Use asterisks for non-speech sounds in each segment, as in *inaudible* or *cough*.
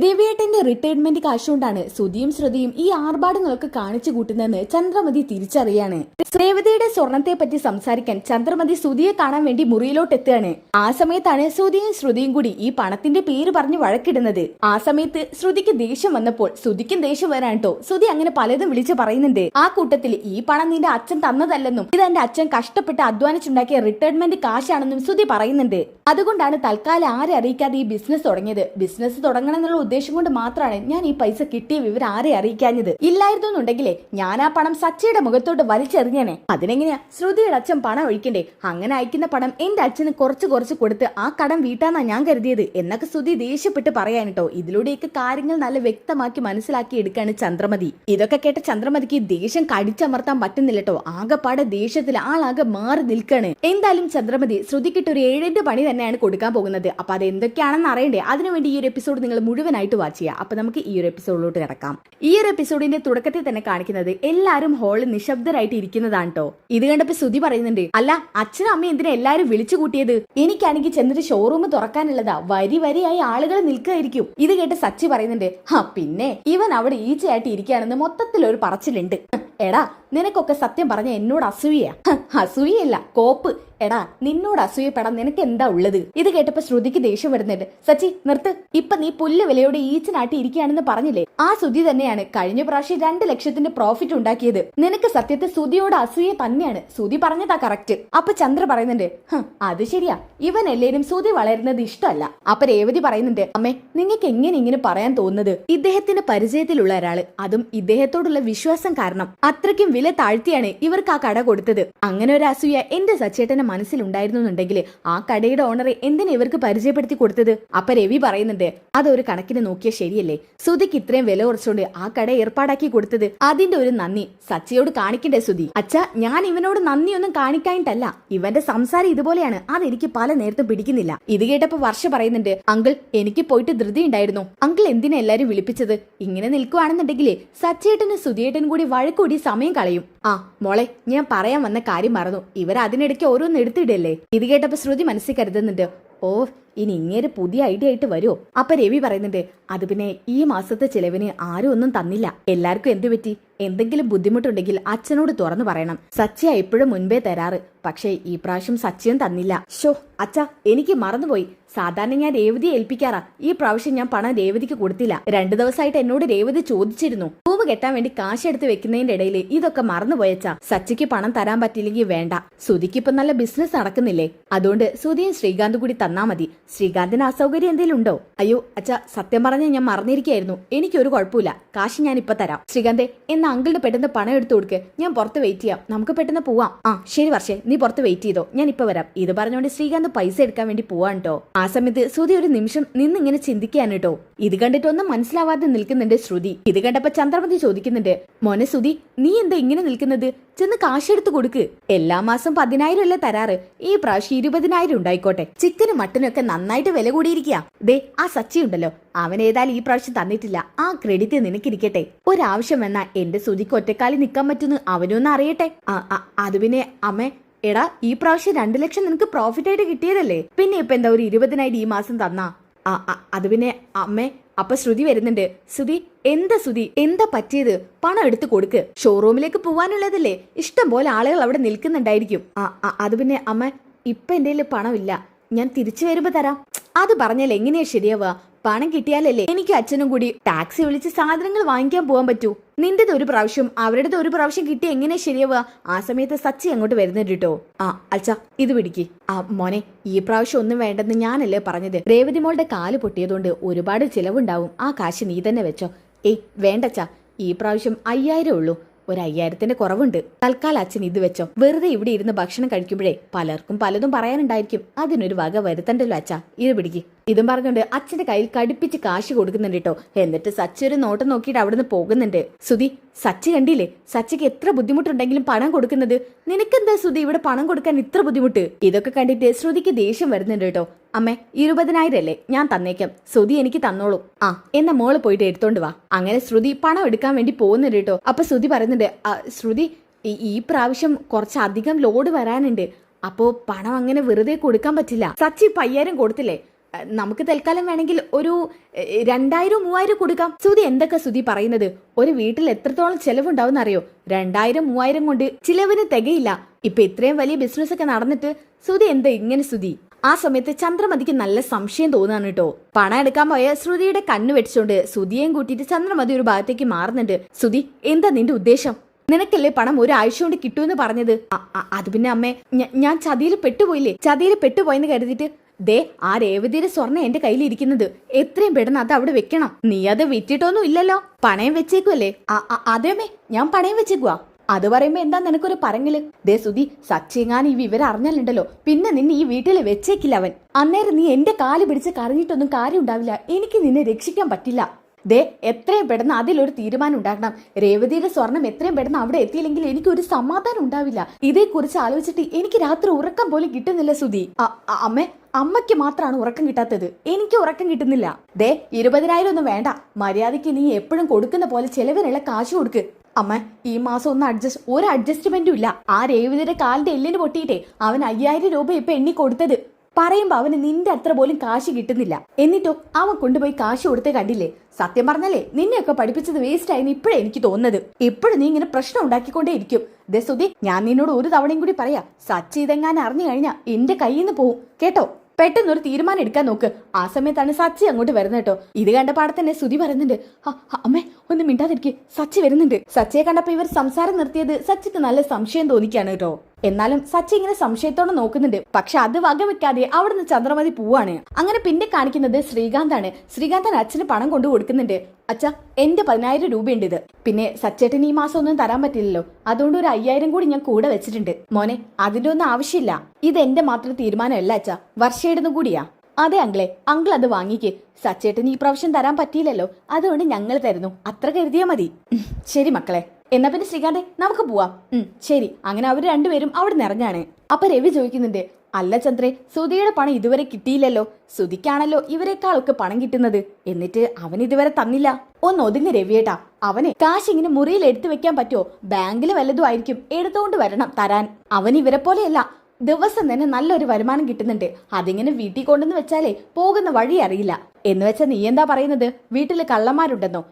രവിയേട്ടന്റെ retirement കാശുകൊണ്ടാണ് സുധിയും ശ്രുതിയും ഈ ആർഭാടങ്ങളൊക്കെ കാണിച്ചു കൂട്ടുന്നതെന്ന് ചന്ദ്രമതി തിരിച്ചറിയാണ്. രേവതിയുടെ സ്വർണത്തെ പറ്റി സംസാരിക്കാൻ ചന്ദ്രമതി സുധിയെ കാണാൻ വേണ്ടി മുറിയിലോട്ട് എത്തുകയാണ് ആ സമയത്താണ് സുധിയും ശ്രുതിയും കൂടി ഈ പണത്തിന്റെ പേര് പറഞ്ഞ് വഴക്കിടുന്നത്. ആ സമയത്ത് ശ്രുതിക്ക് ദേഷ്യം വന്നപ്പോൾ ശ്രുതിക്കും ദേഷ്യം വരാൻ കേട്ടോ ശ്രുതി അങ്ങനെ പലതും വിളിച്ചു പറയുന്നുണ്ട്. ആ കൂട്ടത്തിൽ ഈ പണം നിന്റെ അച്ഛൻ തന്നതല്ലെന്നും ഇത് എന്റെ അച്ഛൻ കഷ്ടപ്പെട്ട് അധ്വാനിച്ചുണ്ടാക്കിയ റിട്ടയർമെന്റ് കാശാണെന്നും ശ്രുതി പറയുന്നുണ്ട്. അതുകൊണ്ടാണ് തൽക്കാലം ആരെ അറിയിക്കാതെ ഈ ബിസിനസ് തുടങ്ങിയത്. ബിസിനസ് തുടങ്ങണം എന്നുള്ള ഉദ്ദേശം കൊണ്ട് മാത്രമാണ് ഞാൻ ഈ പൈസ കിട്ടിയ വിവരം ആരെ അറിയിക്കാഞ്ഞത്? ഇല്ലായിരുന്നു എന്നുണ്ടെങ്കിലേ ഞാൻ ആ പണം സച്ചിയുടെ മുഖത്തോട്ട് വലിച്ചെറിഞ്ഞേനെ. അതിനെങ്ങനെയാ? ശ്രുതിയുടെ അച്ഛൻ പണം ഒഴിക്കണ്ടേ? അങ്ങനെ അയക്കുന്ന പണം എന്റെ അച്ഛന് കുറച്ച് കുറച്ച് കൊടുത്ത് ആ കടം വീട്ടാന്നാ ഞാൻ കരുതിയത്. എന്നൊക്കെ ശ്രുതി ദേഷ്യപ്പെട്ട് പറയാൻ കേട്ടോ ഇതിലൂടെയൊക്കെ കാര്യങ്ങൾ നല്ല വ്യക്തമാക്കി മനസ്സിലാക്കി എടുക്കാണ് ചന്ദ്രമതി. ഇതൊക്കെ കേട്ട ചന്ദ്രമതിക്ക് ദേഷ്യം കടിച്ചമർത്താൻ പറ്റുന്നില്ല കേട്ടോ ആകെപ്പാടെ ദേഷ്യത്തിൽ ആളാകെ മാറി നിൽക്കാണ്. എന്തായാലും ചന്ദ്രമതി ശ്രുതിക്കിട്ട് ഒരു ഏഴിന്റെ പണി തന്നെയാണ് കൊടുക്കാൻ പോകുന്നത്. അപ്പൊ അത് എന്തൊക്കെയാണെന്ന് അറിയണ്ടേ? അതിനുവേണ്ടി ഈ ഒരു എപ്പിസോഡ് നിങ്ങൾ മുഴുവനായിട്ട് വാച്ച് ചെയ്യുക അപ്പൊ നമുക്ക് ഈ ഒരു എപ്പിസോഡിലോട്ട് കിടക്കാം. ഈ ഒരു എപ്പിസോഡിന്റെ തുടക്കത്തിൽ തന്നെ കാണിക്കുന്നത് എല്ലാവരും ഹോളിൽ നിശബ്ദരായിട്ട് ഇരിക്കുന്നതാണ് കേട്ടോ ഇത് കണ്ടപ്പോ സുതി പറയുന്നുണ്ട് അല്ല അച്ഛനും അമ്മയും എന്തിനാ എല്ലാരും വിളിച്ചു കൂട്ടിയത്? എനിക്കാണെങ്കിൽ ചെന്നിട്ട് ഷോറൂം തുറക്കാനുള്ളതാ. വരി വരിയായി ആളുകൾ നിൽക്കായിരിക്കും ഇത് കേട്ട് സച്ചി പറയുന്നുണ്ട് ഹാ പിന്നെ ഇവൻ അവിടെ ഈച്ചയായിട്ട് ഇരിക്കുകയാണെന്ന് മൊത്തത്തിൽ ഒരു പറച്ചിലുണ്ട്. എടാ നിനക്കൊക്കെ സത്യം പറഞ്ഞ എന്നോട് അസൂയ അസൂയല്ല കോപ്പ്. എടാ നിന്നോട് അസൂയപ്പെടാൻ നിനക്ക് എന്താ ഉള്ളത്? ഇത് കേട്ടപ്പോ ശ്രുതിക്ക് ദേഷ്യം വരുന്നുണ്ട്. സച്ചി നിർത്ത്. ഇപ്പൊ നീ പുല്ല് വിലയോടെ ഈച്ചനാട്ടി ഇരിക്കുകയാണെന്ന് പറഞ്ഞില്ലേ? ആ സുതി തന്നെയാണ് കഴിഞ്ഞ പ്രാവശ്യം രണ്ട് ലക്ഷത്തിന്റെ പ്രോഫിറ്റ് ഉണ്ടാക്കിയത്. നിനക്ക് സത്യത്തെ സുതിയോട് അസൂയ തന്നെയാണ്. സുതി പറഞ്ഞതാ കറക്റ്റ് അപ്പൊ ചന്ദ്ര പറയുന്നുണ്ട് "ഹ്, അത് ശരിയാ. ഇവൻ എല്ലാരും സുതി വളരുന്നത് ഇഷ്ടമല്ല. അപ്പൊ രേവതി പറയുന്നുണ്ട് അമ്മേ നിങ്ങൾക്ക് എങ്ങനെ ഇങ്ങനെ പറയാൻ തോന്നുന്നത്? ഇദ്ദേഹത്തിന്റെ പരിചയത്തിലുള്ള ഒരാൾ. അതും ഇദ്ദേഹത്തോടുള്ള വിശ്വാസം കാരണം. അത്രയ്ക്കും വില താഴ്ത്തിയാണ് ഇവർക്ക് ആ കട കൊടുത്തത്. അങ്ങനെ ഒരു അസൂയ എന്റെ സച്ചേട്ടന്റെ മനസ്സിലുണ്ടായിരുന്നുണ്ടെങ്കിൽ ആ കടയുടെ ഓണറെ എന്തിനാ ഇവർക്ക് പരിചയപ്പെടുത്തി കൊടുത്തത്? അപ്പൊ രവി പറയുന്നുണ്ട് അതൊരു കണക്കിന് നോക്കിയ ശരിയല്ലേ? സുധിക്ക് ഇത്രയും വില കുറച്ചുകൊണ്ട് ആ കട ഏർപ്പാടാക്കി കൊടുത്തത്. അതിന്റെ ഒരു നന്ദി. സച്ചയോട് കാണിക്കണ്ടേ സുധി അച്ഛ ഞാൻ ഇവനോട് നന്ദിയൊന്നും കാണിക്കാനിട്ടല്ല ഇവന്റെ സംസാരം ഇതുപോലെയാണ്. അതെനിക്ക് പല നേരത്തും പിടിക്കുന്നില്ല. ഇത് കേട്ടപ്പോ വർഷ പറയുന്നുണ്ട് അങ്കിൾ എനിക്ക് പോയിട്ട് ധൃതി ഉണ്ടായിരുന്നു. അങ്കിൾ എന്തിനാ എല്ലാരും വിളിപ്പിച്ചത്? ഇങ്ങനെ നിൽക്കുവാണെന്നുണ്ടെങ്കിലേ സച്ചേട്ടനും സുധിയേട്ടനും കൂടി വഴക്കൂടി സമയം കളയും. ആ മോളെ ഞാൻ പറയാൻ വന്ന കാര്യം മറന്നു. ഇവർ അതിനിടയ്ക്ക് ഓരോന്ന് എടുത്തിടല്ലേ? ഇത് കേട്ടപ്പോ ശ്രുതി മനസ്സിൽ കരുതുന്നുണ്ട് ഓ ഇനി ഇങ്ങേര് പുതിയ ഐഡിയ ആയിട്ട് വരുമോ അപ്പൊ രവി പറയുന്നുണ്ട് അത് പിന്നെ ഈ മാസത്തെ ചിലവിന് ആരും ഒന്നും തന്നില്ല. എല്ലാവർക്കും എന്തു പറ്റി? എന്തെങ്കിലും ബുദ്ധിമുട്ടുണ്ടെങ്കിൽ അച്ഛനോട് തുറന്നു പറയണം. സച്ചിയ എപ്പോഴും മുൻപേ തരാറ്. പക്ഷേ ഈ പ്രാവശ്യം സച്ചിയും തന്നില്ല. ഷോ അച്ഛ എനിക്ക് മറന്നുപോയി. സാധാരണ ഞാൻ രേവതിയെ ഏൽപ്പിക്കാറാ. ഈ പ്രാവശ്യം ഞാൻ പണം രേവതിക്ക് കൊടുത്തില്ല. രണ്ടു ദിവസമായിട്ട് എന്നോട് രേവതി ചോദിച്ചിരുന്നു. പൂവ് കെട്ടാൻ വേണ്ടി കാശ് എടുത്ത് വെക്കുന്നതിന്റെ ഇടയിൽ ഇതൊക്കെ മറന്നുപോയച്ചാ. സച്ചിക്ക് പണം തരാൻ പറ്റില്ലെങ്കിൽ വേണ്ട. സുധിക്ക് ഇപ്പൊ നല്ല ബിസിനസ് നടക്കുന്നില്ലേ? അതുകൊണ്ട് സുധിയും ശ്രീകാന്ത് കൂടി തന്നാ മതി. ശ്രീകാന്തിന് അസൗകര്യം എന്തെങ്കിലും ഉണ്ടോ? അയ്യോ അച്ഛ സത്യം പറഞ്ഞ ഞാൻ മറന്നിരിക്കായിരുന്നു. എനിക്കൊരു കുഴപ്പമില്ല കാശ് ഞാൻ ഇപ്പൊ തരാം. ശ്രീകാന്തെ എന്ന അങ്കിളിന് പെട്ടെന്ന് പണം എടുത്തു കൊടുക്ക്. ഞാൻ പുറത്ത് വെയിറ്റ് ചെയ്യാം. നമുക്ക് പെട്ടെന്ന് പോവാം. ആ ശരി വർഷേ നീ പുറത്ത് വെയിറ്റ് ചെയ്തോ. ഞാൻ ഇപ്പൊ വരാം. ഇത് പറഞ്ഞുകൊണ്ട് ശ്രീകാന്ത് പൈസ എടുക്കാൻ വേണ്ടി പോവാൻ കേട്ടോ ആ സമയത്ത് ശ്രുതി ഒരു നിമിഷം നിന്നിങ്ങനെ ചിന്തിക്കാൻ കേട്ടോ. ഇത് കണ്ടിട്ടൊന്നും മനസ്സിലാവാതെ നിൽക്കുന്നുണ്ട് ശ്രുതി. ഇത് കണ്ടപ്പോ ചന്ദ്രമതി ചോദിക്കുന്നുണ്ട് മോനെ ശ്രുതി നീ എന്താ ഇങ്ങനെ നിൽക്കുന്നത്? ചെന്ന് കാശെടുത്ത് കൊടുക്ക്. എല്ലാ മാസം പതിനായിരം അല്ലേ തരാറ്? ഈ പ്രാവശ്യം ഇരുപതിനായിരം ഉണ്ടായിക്കോട്ടെ. ചിക്കനും മട്ടനും ഒക്കെ നന്നായിട്ട് വില കൂടിയിരിക്കുക ദേ ആ സച്ചി ഉണ്ടല്ലോ. അവൻ ഏതായാലും ഈ പ്രാവശ്യം തന്നിട്ടില്ല. ആ ക്രെഡിറ്റ് നിനക്കിരിക്കട്ടെ. ഒരാവശ്യം വന്നാ എന്റെ ശ്രുതിക്ക് ഒറ്റക്കാലി നിൽക്കാൻ പറ്റുന്നു അവനൊന്ന് അറിയട്ടെ. അത് പിന്നെ അമ്മേ എടാ ഈ പ്രാവശ്യം രണ്ടു ലക്ഷം നിനക്ക് പ്രോഫിറ്റ് ആയിട്ട് കിട്ടിയതല്ലേ? പിന്നെ ഇപ്പൊ എന്താ ഒരു ഇരുപതിനായിരം ഈ മാസം തന്നാ? ആ അത് പിന്നെ അമ്മേ അപ്പൊ ശ്രുതി വരുന്നുണ്ട്. ശ്രുതി എന്താ ശ്രുതി? എന്താ പറ്റിയത്? പണം എടുത്ത് കൊടുക്ക്. ഷോറൂമിലേക്ക് പോവാനുള്ളതല്ലേ? ഇഷ്ടം പോലെ ആളുകൾ അവിടെ നിൽക്കുന്നുണ്ടായിരിക്കും. ആ അത് പിന്നെ അമ്മ ഇപ്പൊ എന്റെ പണമില്ല. ഞാൻ തിരിച്ചു വരുമ്പോ തരാം. അത് പറഞ്ഞാൽ എങ്ങനെയാ ശരിയാവുക? പണം കിട്ടിയാലല്ലേ എനിക്ക് അച്ഛനും കൂടി ടാക്സി വിളിച്ച് സാധനങ്ങൾ വാങ്ങിക്കാൻ പോകാൻ പറ്റൂ? നിന്റേത് ഒരു പ്രാവശ്യം അവരുടേത് ഒരു പ്രാവശ്യം കിട്ടി എങ്ങനെ ശരിയാവുക? ആ സമയത്ത് സച്ചി അങ്ങോട്ട് വരുന്നുണ്ട് കേട്ടോ ആ അച്ഛ ഇത് പിടിക്ക്. ആ മോനെ ഈ പ്രാവശ്യം ഒന്നും വേണ്ടെന്ന് ഞാനല്ലേ പറഞ്ഞത്. രേവതി മോളുടെ കാൽ പൊട്ടിയതുകൊണ്ട് ഒരുപാട് ചിലവുണ്ടാവും. ആ കാശ് നീ തന്നെ വെച്ചോ. ഏയ് വേണ്ടച്ചാ ഈ പ്രാവശ്യം അയ്യായിരം ഉള്ളൂ. ഒരു അയ്യായിരത്തിന്റെ കുറവുണ്ട്. തൽക്കാലം അച്ഛൻ ഇത് വെച്ചോ. വെറുതെ ഇവിടെ ഇരുന്ന് ഭക്ഷണം കഴിക്കുമ്പോഴേ പലർക്കും പലതും പറയാനുണ്ടായിരിക്കും. അതിനൊരു വക വരുത്തണ്ടല്ലോ അച്ഛാ. ഇത് പിടിക്ക്. ഇതും പറഞ്ഞുകൊണ്ട് അച്ഛന്റെ കയ്യിൽ കടുപ്പിച്ച് കാശ് കൊടുക്കുന്നുണ്ട് കേട്ടോ. എന്നിട്ട് സച്ചി ഒരു നോട്ടം നോക്കിയിട്ട് അവിടുന്ന് പോകുന്നുണ്ട്. സുധി സച്ചി കണ്ടില്ലേ? സച്ചിക്ക് എത്ര ബുദ്ധിമുട്ടുണ്ടെങ്കിലും പണം കൊടുക്കുന്നത്? നിനക്കെന്താ സുധി ഇവിടെ പണം കൊടുക്കാൻ ഇത്ര ബുദ്ധിമുട്ട്? ഇതൊക്കെ കണ്ടിട്ട് ശ്രുതിക്ക് ദേഷ്യം വരുന്നുണ്ട് കേട്ടോ. അമ്മേ ഇരുപതിനായിരം അല്ലേ? ഞാൻ തന്നേക്കാം. ശ്രുതി എനിക്ക് തന്നോളൂ. ആ എന്നാ മോൾ പോയിട്ട് എടുത്തോണ്ട് വാ. അങ്ങനെ ശ്രുതി പണം എടുക്കാൻ വേണ്ടി പോകുന്നുണ്ട് കേട്ടോ. അപ്പൊ ശ്രുതി പറയുന്നുണ്ട് ശ്രുതി ഈ- പ്രാവശ്യം കുറച്ചധികം ലോഡ് വരാനുണ്ട്. അപ്പോ പണം അങ്ങനെ വെറുതെ കൊടുക്കാൻ പറ്റില്ല. സച്ചി ഇപ്പൊ കൊടുത്തില്ലേ? നമുക്ക് തൽക്കാലം വേണമെങ്കിൽ ഒരു രണ്ടായിരം മൂവായിരം കൊടുക്കാം. സുതി എന്തൊക്കെ സുതി പറയുന്നത്? ഒരു വീട്ടിൽ എത്രത്തോളം ചെലവുണ്ടാവും അറിയോ രണ്ടായിരം മൂവായിരം കൊണ്ട് ചിലവിന് തികയില്ല. ഇപ്പൊ ഇത്രയും വലിയ ബിസിനസ് ഒക്കെ നടന്നിട്ട് സുതി എന്താ ഇങ്ങനെ സുതി ആ സമയത്ത് ചന്ദ്രമതിക്ക് നല്ല സംശയം തോന്നുകയാണ് കേട്ടോ. പണം എടുക്കാൻ പോയ ശ്രുതിയുടെ കണ്ണു വെടിച്ചോണ്ട് സുധിയെയും കൂട്ടിയിട്ട് ചന്ദ്രമതി ഒരു ഭാഗത്തേക്ക് മാറുന്നുണ്ട്. സുതി എന്താ നിന്റെ ഉദ്ദേശം? നിനക്കല്ലേ പണം ഒരാഴ്ച കൊണ്ട് കിട്ടുമെന്ന് പറഞ്ഞത്? അത് പിന്നെ അമ്മേ ഞാൻ ചതിയിൽ പെട്ടുപോയില്ലേ? ചതിയിൽ പെട്ടുപോയെന്ന് കരുതിയിട്ട് ദേ ആ രേവതിയുടെ സ്വർണം എന്റെ കയ്യിൽ ഇരിക്കുന്നത് എത്രയും പെട്ടെന്ന് അത് അവിടെ വെക്കണം. നീ അത് വിറ്റിട്ടൊന്നും ഇല്ലല്ലോ. പണയം വെച്ചേക്കുമല്ലേ അതേമേ ഞാൻ പണയം വെച്ചേക്കുവാ. അത് പറയുമ്പോ എന്താ നിനക്കൊരു പറങ്ങൽ ദേ സുധി സച്ചിങ്ങാൻ ഈ വിവരം അറിഞ്ഞാലുണ്ടല്ലോ പിന്നെ നിന്നെ ഈ വീട്ടിൽ വെച്ചേക്കില്ല അവൻ. അന്നേരം നീ എന്റെ കാൽ പിടിച്ച് കരഞ്ഞിട്ടൊന്നും കാര്യം ഉണ്ടാവില്ല. എനിക്ക് നിന്നെ രക്ഷിക്കാൻ പറ്റില്ല. ദേ എത്രയും പെട്ടെന്ന് അതിലൊരു തീരുമാനം ഉണ്ടാക്കണം. രേവതിയുടെ സ്വർണം എത്രയും പെട്ടെന്ന് അവിടെ എത്തിയില്ലെങ്കിൽ എനിക്ക് ഒരു സമാധാനം ഉണ്ടാവില്ല. ഇതേക്കുറിച്ച് ആലോചിച്ചിട്ട് എനിക്ക് രാത്രി ഉറക്കം പോലും കിട്ടുന്നില്ല സുധി. അമ്മേ അമ്മയ്ക്ക് മാത്രമാണ് ഉറക്കം കിട്ടാത്തത്. എനിക്ക് ഉറക്കം കിട്ടുന്നില്ല. ദേ ഇരുപതിനായിരം ഒന്നും വേണ്ട. മര്യാദയ്ക്ക് നീ എപ്പോഴും കൊടുക്കുന്ന പോലെ ചെലവിനുള്ള കാശ് കൊടുക്ക്. അമ്മ ഈ മാസം ഒന്ന് അഡ്ജസ്റ്റ് ഒരു അഡ്ജസ്റ്റ്മെന്റും ഇല്ല. ആ രേവതിയുടെ കാലിന്റെ എല്ലിന് പൊട്ടിയിട്ടേ അവൻ അയ്യായിരം രൂപ ഇപ്പൊ എണ്ണി കൊടുത്തത്. പറയുമ്പോ അവന് നിന്റെ അത്ര പോലും കാശ് കിട്ടുന്നില്ല. എന്നിട്ടോ അവൻ കൊണ്ടുപോയി കാശ് കൊടുത്ത് കണ്ടില്ലേ? സത്യം പറഞ്ഞല്ലേ നിന്നെയൊക്കെ പഠിപ്പിച്ചത് വേസ്റ്റ് ആയെന്ന് ഇപ്പോഴേ എനിക്ക് തോന്നുന്നത്. ഇപ്പോഴും നീ ഇങ്ങനെ പ്രശ്നം ഉണ്ടാക്കിക്കൊണ്ടേ ഇരിക്കും. ദേ സുധി ഞാൻ നിന്നോട് ഒരു തവണയും കൂടി പറയാ സച്ചി ഇതെങ്ങാൻ അറിഞ്ഞു കഴിഞ്ഞാ എന്റെ കയ്യിൽ നിന്ന് പോവും. കേട്ടോ? പെട്ടെന്ന് ഒരു തീരുമാനം എടുക്കാൻ നോക്ക്. ആ സമയത്താണ് സച്ചി അങ്ങോട്ട് വരുന്നത് കേട്ടോ. ഇത് കണ്ട പാടത്തന്നെ തന്നെ സുധി പറയുന്നുണ്ട്. "ആ, ആ, അമ്മേ ഒന്ന് മിണ്ടാതിരിക്കെ സച്ചി വരുന്നുണ്ട്. സച്ചിയെ കണ്ടപ്പോ ഇവർ സംസാരം നിർത്തിയത് സച്ചിക്ക് നല്ല സംശയം തോന്നിക്കാണ് കേട്ടോ. എന്നാലും സച്ചി ഇങ്ങനെ സംശയത്തോടെ നോക്കുന്നുണ്ട്. പക്ഷെ അത് വകവെക്കാതെ അവിടുന്ന് ചന്ദ്രമതി പോവാണ്. അങ്ങനെ പിന്നെ കാണിക്കുന്നത് ശ്രീകാന്താണ്. ശ്രീകാന്തൻ അച്ഛന് പണം കൊണ്ടു കൊടുക്കുന്നുണ്ട്. അച്ഛ എന്റെ പതിനായിരം രൂപയുണ്ട് ഇത്. പിന്നെ സച്ചേട്ടന് ഈ മാസം ഒന്നും തരാൻ പറ്റില്ലല്ലോ. അതുകൊണ്ട് ഒരു അയ്യായിരം കൂടി ഞാൻ കൂടെ വെച്ചിട്ടുണ്ട്. മോനെ അതിന്റെ ഒന്നും ആവശ്യമില്ല. ഇത് എന്റെ മാത്രം തീരുമാനമല്ല അച്ഛ. വർഷയുടെ കൂടിയാ. അതെ അങ്കിളെ അങ്കിൾ അത് വാങ്ങിക്ക്. സച്ചേട്ടന് ഈ പ്രാവശ്യം തരാൻ പറ്റിയില്ലല്ലോ. അതുകൊണ്ട് ഞങ്ങൾ തരുന്നു. അത്ര കരുതിയാ മതി. ശരി മക്കളെ. എന്നാ പിന്നെ ശ്രീകാന്തെ നമുക്ക് പോവാം. ശരി. അങ്ങനെ അവർ രണ്ടുപേരും അവിടെ നിറഞ്ഞാണ് അപ്പൊ രവി ചോദിക്കുന്നുണ്ട് അല്ല ചന്ദ്രെ സുധിയുടെ പണം ഇതുവരെ കിട്ടിയില്ലല്ലോ. സുധിക്കാണല്ലോ ഇവരെക്കാളൊക്കെ പണം കിട്ടുന്നത്. എന്നിട്ട് അവൻ ഇതുവരെ തന്നില്ല. ഒന്ന് ഒതുങ്ങി രവിയേട്ടാ അവനെ കാശ് ഇങ്ങനെ മുറിയിൽ എടുത്തു വെക്കാൻ പറ്റുമോ ബാങ്കിൽ വല്ലതും ആയിരിക്കും എടുത്തുകൊണ്ട് വരണം തരാൻ. അവൻ ഇവരെ പോലെയല്ല. ദിവസം തന്നെ നല്ലൊരു വരുമാനം കിട്ടുന്നുണ്ട്. അതിങ്ങനെ വീട്ടിൽ കൊണ്ടെന്ന് വെച്ചാലേ പോകുന്ന വഴി അറിയില്ല. എന്ന് വെച്ചാൽ നീ എന്താ പറയുന്നത്? വീട്ടിൽ കള്ളന്മാരുണ്ടെന്നോ?